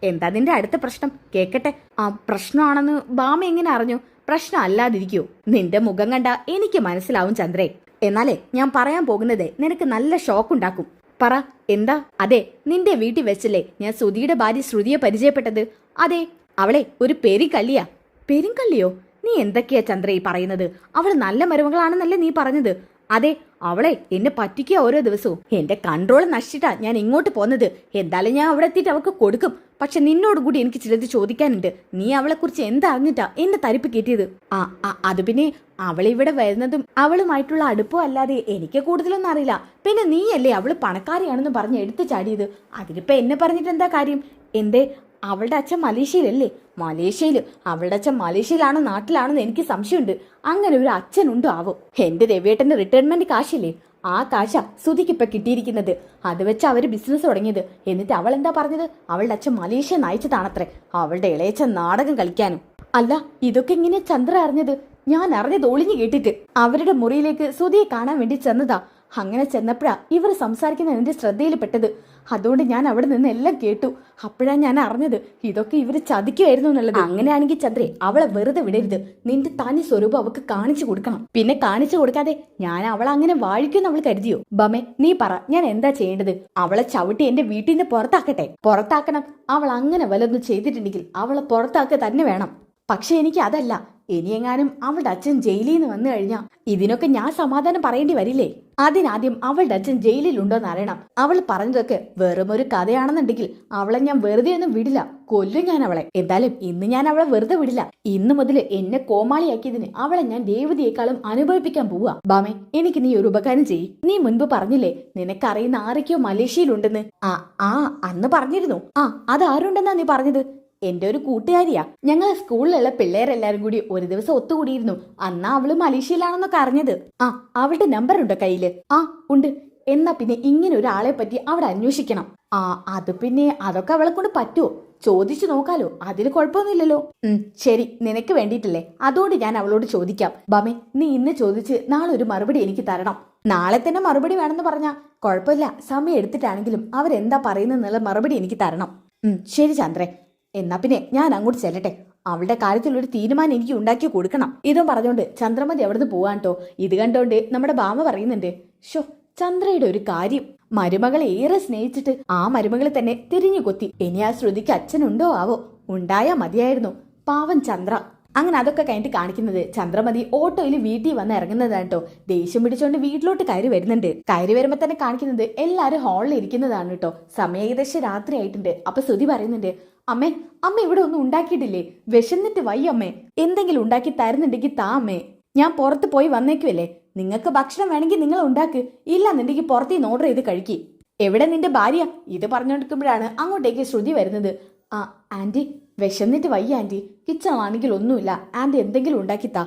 എന്താ നിന്റെ അടുത്ത പ്രശ്നം? കേക്കട്ടെ. ആ പ്രശ്നമാണെന്ന് ഭാമ എങ്ങനെ അറിഞ്ഞു? പ്രശ്നം അല്ലാതിരിക്കൂ നിന്റെ മുഖം കണ്ട എനിക്ക് മനസ്സിലാവും ചന്ദ്രേ. എന്നാലേ ഞാൻ പറയാൻ പോകുന്നത് നിനക്ക് നല്ല ഷോക്ക് ഉണ്ടാക്കും. പറ എന്താ? അതെ നിന്റെ വീട്ടിൽ വെച്ചല്ലേ ഞാൻ ശ്രുതിയുടെ ഭാര്യ ശ്രുതിയെ പരിചയപ്പെട്ടത്? അതെ അവളെ ഒരു പെരിക്കള്ളിയാ പെരിങ്കള്ളിയോ? നീ എന്തൊക്കെയാ ചന്ദ്ര ഈ പറയുന്നത്? അവൾ നല്ല മരുമകളാണെന്നല്ലേ നീ പറഞ്ഞത്? അതെ അവളെ എന്നെ പറ്റിക്കുക ഓരോ ദിവസവും. എന്റെ കൺട്രോൾ നശിച്ചിട്ടാ ഞാൻ ഇങ്ങോട്ട് പോന്നത്. എന്തായാലും ഞാൻ അവിടെ എത്തിയിട്ട് അവൾക്ക് കൊടുക്കും. പക്ഷെ നിന്നോട് കൂടി എനിക്ക് ചിലത് ചോദിക്കാനുണ്ട്. നീ അവളെ കുറിച്ച് എന്തറിഞ്ഞിട്ടാ എന്റെ തരിപ്പ് കിട്ടിയത്? ആ ആ, അത് പിന്നെ അവളിവിടെ വരുന്നതും അവളുമായിട്ടുള്ള അടുപ്പം അല്ലാതെ എനിക്ക് കൂടുതലൊന്നും അറിയില്ല. പിന്നെ നീയല്ലേ അവൾ പണക്കാരിയാണെന്ന് പറഞ്ഞ് എടുത്തു ചാടിയത്? അതിനിപ്പോ എന്നെ പറഞ്ഞിട്ട് എന്താ കാര്യം? എന്തേ അവളുടെ അച്ഛൻ മലേഷ്യയിലല്ലേ? മലേഷ്യയിൽ അവളുടെ അച്ഛൻ മലേഷ്യയിലാണോ നാട്ടിലാണെന്ന് എനിക്ക് സംശയമുണ്ട്. അങ്ങനെ ഒരു അച്ഛനുണ്ടോ ആവോ എന്റെ രവിയേട്ടന്റെ റിട്ടയർമെന്റ് കാശില്ലേ? ആ കാശ സുധിക്ക് ഇപ്പൊ കിട്ടിയിരിക്കുന്നത്. അത് വെച്ച് അവർ ബിസിനസ് തുടങ്ങിയത്. എന്നിട്ട് അവൾ എന്താ പറഞ്ഞത്? അവളുടെ അച്ഛൻ മലേഷ്യ നയിച്ചതാണത്രേ. അവളുടെ ഇളയച്ഛൻ നാടകം കളിക്കാനും. അല്ല ഇതൊക്കെ ഇങ്ങനെ ചന്ദ്ര അറിഞ്ഞത്? ഞാൻ അറിഞ്ഞത് ഒളിഞ്ഞു കേട്ടിട്ട്. അവരുടെ മുറിയിലേക്ക് സുധിയെ കാണാൻ വേണ്ടി ചെന്നതാ. അങ്ങനെ ചെന്നപ്പോഴാ ഇവർ സംസാരിക്കുന്ന എന്റെ ശ്രദ്ധയിൽ പെട്ടത് അതുകൊണ്ട് ഞാൻ അവിടെ നിന്ന് എല്ലാം കേട്ടു. അപ്പോഴാണ് ഞാൻ അറിഞ്ഞത് ഇതൊക്കെ ഇവർ ചതിക്കുമായിരുന്നു എന്നുള്ളത്. അങ്ങനെയാണെങ്കിൽ ചന്ദ്രേ അവളെ വെറുതെ വിടരുത്. നിന്റെ തനി സ്വരൂപം അവൾക്ക് കാണിച്ചു കൊടുക്കണം. പിന്നെ കാണിച്ചു കൊടുക്കാതെ ഞാൻ അവളെ അങ്ങനെ വാഴിക്കുമെന്ന് അവൾ കരുതിയോ? ബമേ നീ പറ ഞാൻ എന്താ ചെയ്യേണ്ടത്? അവളെ ചവിട്ടി എന്റെ വീട്ടിൽ നിന്ന് പുറത്താക്കട്ടെ. പുറത്താക്കണം. അവൾ അങ്ങനെ വല്ലതും ചെയ്തിട്ടുണ്ടെങ്കിൽ അവളെ പുറത്താക്കുക തന്നെ വേണം. പക്ഷെ എനിക്ക് അതല്ല. ഇനിയെങ്ങാനും അവളുടെ അച്ഛൻ ജയിലിൽ നിന്ന് വന്നു കഴിഞ്ഞാൽ ഇതിനൊക്കെ ഞാൻ സമാധാനം പറയേണ്ടി വരില്ലേ? അതിനാദ്യം അവളുടെ അച്ഛൻ ജയിലിലുണ്ടോന്ന് അറിയണം. അവൾ പറഞ്ഞതൊക്കെ വെറും ഒരു കഥയാണെന്നുണ്ടെങ്കിൽ അവളെ ഞാൻ വെറുതെ ഒന്നും വിടില്ല. കൊല്ലും ഞാൻ അവളെ. എന്തായാലും ഇന്ന് ഞാൻ അവളെ വെറുതെ വിടില്ല. ഇന്ന് മുതൽ എന്നെ കോമാളിയാക്കിയതിന് അവളെ ഞാൻ ദേവതയെക്കാളും അനുഭവിപ്പിക്കാൻ പോവാ. ബാമേ എനിക്ക് നീ ഒരു ഉപകാരം ചെയ്യ്. നീ മുൻപ് പറഞ്ഞില്ലേ നിനക്കറിയുന്ന ആരൊക്കെയോ മലേഷ്യയിലുണ്ടെന്ന്? ആ ആ അന്ന് പറഞ്ഞിരുന്നു. ആ അത് ആരുണ്ടെന്നാ നീ പറഞ്ഞത്? എന്റെ ഒരു കൂട്ടുകാരിയാ. ഞങ്ങൾ സ്കൂളിലുള്ള പിള്ളേരെല്ലാരും കൂടി ഒരു ദിവസം ഒത്തുകൂടിയിരുന്നു. അന്നാ അവൾ മലേഷ്യയിലാണെന്നൊക്കെ അറിഞ്ഞത് ആ അവളുടെ നമ്പർ ഉണ്ടോ കയ്യിൽ? ആ ഉണ്ട്. എന്നാ പിന്നെ ഇങ്ങനെ ഒരാളെ പറ്റി അവിടെ അന്വേഷിക്കണം. ആ അത് പിന്നെ അതൊക്കെ അവളെ കൊണ്ട് പറ്റുമോ ചോദിച്ചു നോക്കാലോ. അതിൽ കുഴപ്പമൊന്നുമില്ലല്ലോ. ഉം ശരി നിനക്ക് വേണ്ടിയിട്ടല്ലേ. അതോട് ഞാൻ അവളോട് ചോദിക്കാം. ബമേ നീ ഇന്ന് ചോദിച്ച് നാളെ ഒരു മറുപടി എനിക്ക് തരണം. നാളെ തന്നെ മറുപടി വേണമെന്ന് പറഞ്ഞാ കുഴപ്പമില്ല. സമയം എടുത്തിട്ടാണെങ്കിലും അവരെന്താ പറയുന്നെന്നുള്ള മറുപടി എനിക്ക് തരണം. ഉം ശരി ചന്ദ്രേ. എന്നാ പിന്നെ ഞാൻ അങ്ങോട്ട് ചെല്ലട്ടെ. അവളുടെ കാര്യത്തിൽ ഒരു തീരുമാനം എനിക്ക് ഉണ്ടാക്കി കൊടുക്കണം. ഇതും പറഞ്ഞോണ്ട് ചന്ദ്രമതി അവിടുന്ന് പോവാൻ കേട്ടോ ഇത് കണ്ടോണ്ട് നമ്മുടെ ബാമ പറയുന്നുണ്ട് ഷോ ചന്ദ്രയുടെ ഒരു കാര്യം. മരുമകളെ ഏറെ സ്നേഹിച്ചിട്ട് ആ മരുമകളെ തന്നെ തിരിഞ്ഞു കൊത്തി. ഇനി ആ ശ്രുതിക്ക് അച്ഛനുണ്ടോ ആവോ? ഉണ്ടായാ മതിയായിരുന്നു. പാവം ചന്ദ്ര. അങ്ങനെ അതൊക്കെ കഴിഞ്ഞിട്ട് കാണിക്കുന്നത് ചന്ദ്രമതി ഓട്ടോയിൽ വീട്ടിൽ വന്ന് ഇറങ്ങുന്നതാണ് കേട്ടോ ദേഷ്യം പിടിച്ചോണ്ട് വീട്ടിലോട്ട് കയറി വരുന്നുണ്ട്. കയറി വരുമ്പോ തന്നെ കാണിക്കുന്നത് എല്ലാരും ഹാളിൽ ഇരിക്കുന്നതാണ് കേട്ടോ സമയം ഏകദേശം രാത്രി ആയിട്ടുണ്ട്. അപ്പൊ ശ്രുതി പറയുന്നുണ്ട് അമ്മേ അമ്മ ഇവിടെ ഒന്നും ഉണ്ടാക്കിയിട്ടില്ലേ? വിശന്നിട്ട് വയ്യ അമ്മേ. എന്തെങ്കിലും ഉണ്ടാക്കി തരുന്നുണ്ടെങ്കിൽ താ അമ്മേ. ഞാൻ പുറത്ത് പോയി വന്നേക്കുമല്ലേ നിങ്ങൾക്ക് ഭക്ഷണം വേണമെങ്കിൽ നിങ്ങൾ ഉണ്ടാക്ക്. ഇല്ലാന്നുണ്ടെങ്കിൽ പുറത്തുനിന്ന് ഓർഡർ ചെയ്ത് കഴിക്കി. എവിടെ നിന്റെ ഭാര്യ? ഇത് പറഞ്ഞുകൊടുക്കുമ്പോഴാണ് അങ്ങോട്ടേക്ക് ശ്രുതി വരുന്നത്. ആ ആന്റി വിശന്നിട്ട് വയ്യ ആന്റി കിച്ചണാണെങ്കിൽ ഒന്നുമില്ല. ആന്റി എന്തെങ്കിലും ഉണ്ടാക്കി താ.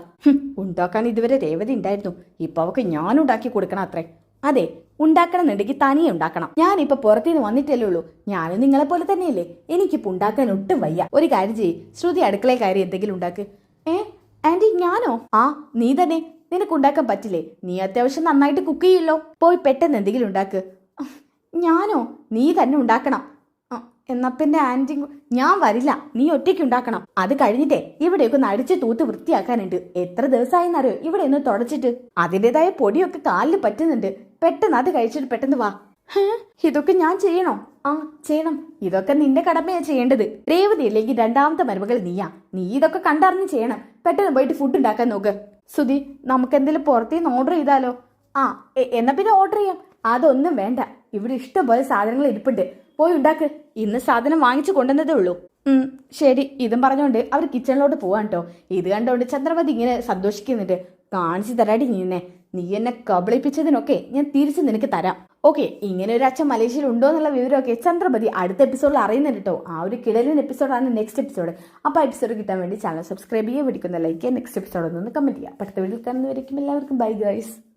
ഉണ്ടാക്കാൻ ഇതുവരെ രേവതി ഉണ്ടായിരുന്നു. ഇപ്പൊ അവക്ക് ഞാൻ ഉണ്ടാക്കി കൊടുക്കണം അത്രേ. അതെ ഉണ്ടാക്കണമെന്നുണ്ടെങ്കിൽ തനിയെ ഉണ്ടാക്കണം. ഞാനിപ്പോ പുറത്തുനിന്ന് വന്നിട്ടല്ലേ ഉള്ളൂ. ഞാനും നിങ്ങളെ പോലെ തന്നെയല്ലേ. എനിക്കിപ്പൊ ഉണ്ടാക്കാൻ ഒട്ടും വയ്യ. ഒരു കാര്യം ചെയ്യ്. ശ്രുതി അടുക്കളയിൽ കയറി എന്തെങ്കിലും ഉണ്ടാക്ക്. ഏ? ആന്റി ഞാനോ? ആ നീ തന്നെ. നിനക്ക് ഉണ്ടാക്കാൻ പറ്റില്ലേ? നീ അത്യാവശ്യം നന്നായിട്ട് കുക്ക് ചെയ്യല്ലോ. പോയി പെട്ടെന്ന് എന്തെങ്കിലും ഉണ്ടാക്ക്. ഞാനോ? നീ തന്നെ ഉണ്ടാക്കണം. എന്നാ പിന്നെ ആന്റി ഞാൻ വരില്ല. നീ ഒറ്റയ്ക്ക് ഉണ്ടാക്കണം. അത് കഴിഞ്ഞിട്ടേ ഇവിടെയൊക്കെ ഒന്ന് അടിച്ച് തൂത്ത് വൃത്തിയാക്കാനുണ്ട്. എത്ര ദിവസമായെന്നറിയോ? ഇവിടെ ഒന്ന് തുടച്ചിട്ട്. അതിന്റെതായ പൊടിയൊക്കെ കാലിൽ പറ്റുന്നുണ്ട്. പെട്ടെന്ന് അത് കഴിച്ചിട്ട് പെട്ടെന്ന് വാ. ഇതൊക്കെ ഞാൻ ചെയ്യണോ? ആ ചെയ്യണം. ഇതൊക്കെ നിന്റെ കടമയാ ചെയ്യേണ്ടത്. രേവതി അല്ലെങ്കിൽ രണ്ടാമത്തെ മരുമകൾ നീയാ. നീ ഇതൊക്കെ കണ്ടറിഞ്ഞ് ചെയ്യണം. പെട്ടെന്ന് പോയിട്ട് ഫുഡ് ഉണ്ടാക്കാൻ നോക്ക്. സുധി നമുക്ക് എന്തെങ്കിലും പുറത്തുനിന്ന് ഓർഡർ ചെയ്താലോ? ആ എന്നാ പിന്നെ ഓർഡർ ചെയ്യാം. അതൊന്നും വേണ്ട. ഇവിടെ ഇഷ്ടംപോലെ സാധനങ്ങൾ ഇരിപ്പുണ്ട്. പോയി ഉണ്ടാക്ക്. ഇന്ന് സാധനം വാങ്ങിച്ചു കൊണ്ടുവന്നതേ ഉള്ളൂ. ഉം ശരി. ഇതും പറഞ്ഞുകൊണ്ട് അവർ കിച്ചണിലോട്ട് പോവാൻ കേട്ടോ ഇത് കണ്ടോണ്ട് ചന്ദ്രമതി ഇങ്ങനെ സന്തോഷിക്കുന്നുണ്ട്. കാണിച്ചു തരാടി നീന്നെ. നീ എന്നെ കബളിപ്പിച്ചതിനൊക്കെ ഞാൻ തിരിച്ച് നിനക്ക് തരാം. ഓക്കെ ഇങ്ങനെ ഒരു അച്ഛൻ മലേഷ്യയിൽ ഉണ്ടോ എന്നുള്ള വിവരമൊക്കെ ചന്ദ്രപതി അടുത്ത എപ്പിസോഡിൽ അറിയുന്നുണ്ട് കേട്ടോ ആ ഒരു കിടലിൻ എപ്പിസോഡാണ് നെക്സ്റ്റ് എപ്പിസോഡ് അപ്പോൾ എപ്പിസോഡ് കിട്ടാൻ വേണ്ടി ചാനൽ സബ്സ്ക്രൈബ് ചെയ്യുക പിടിക്കുന്ന ലൈക്ക് നെക്സ്റ്റ് എപ്പിസോഡ് ഒന്ന് കമന്റ് ചെയ്യുക അടുത്ത വീഡിയോ കാണുന്നവരേക്കും എല്ലാവർക്കും ബൈ ഗൈസ്